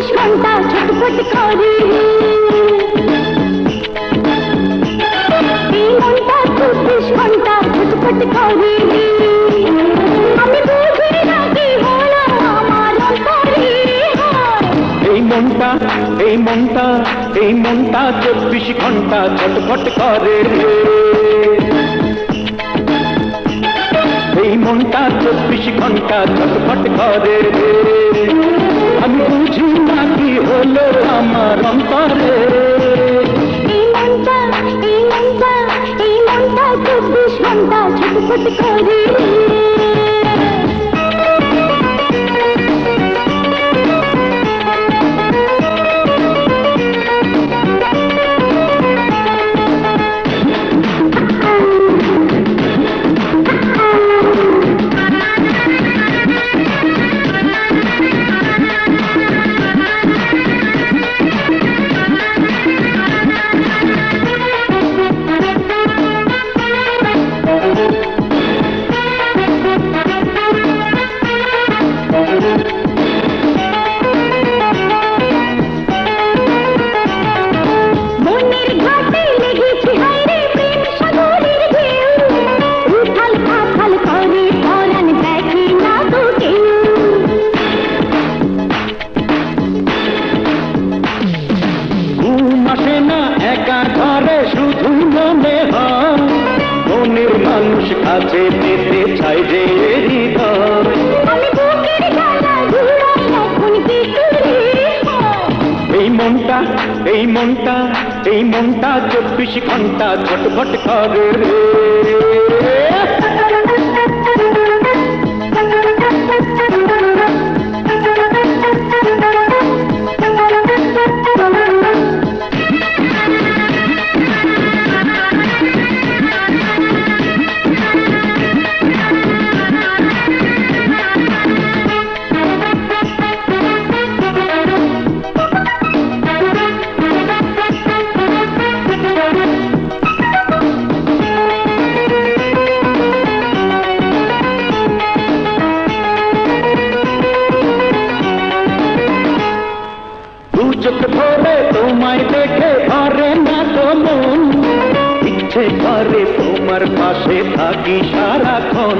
দুষ্মন্তা ছটপট করি। মনটা খুব দুষ্মন্তা ছটপট করি। আমি বুঝি না কি হলো আমার এই মনটা এই মনটা চব্বিশ ঘণ্টা ছটফট করে এই মনটা চব্বিশ ঘণ্টা ছটফট করে ঘণ্টা ছটফট কাছে পেতে চাই যে হৃদয় এই মনটা এই মনটা এই মনটা চব্বিশ ঘণ্টা ছটফট করে। রে দু চোখ ভরে তোমায় দেখে ধরে না তো মন। ইচ্ছে করে তোমার পাশে থাকি সারাক্ষণ।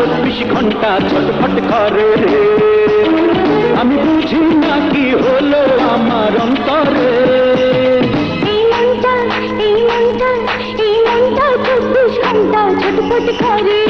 চব্বিশ ঘণ্টা ছটফট করে। আমি বুঝি না কি হলো আমার অন্তরে। ছটফট করে।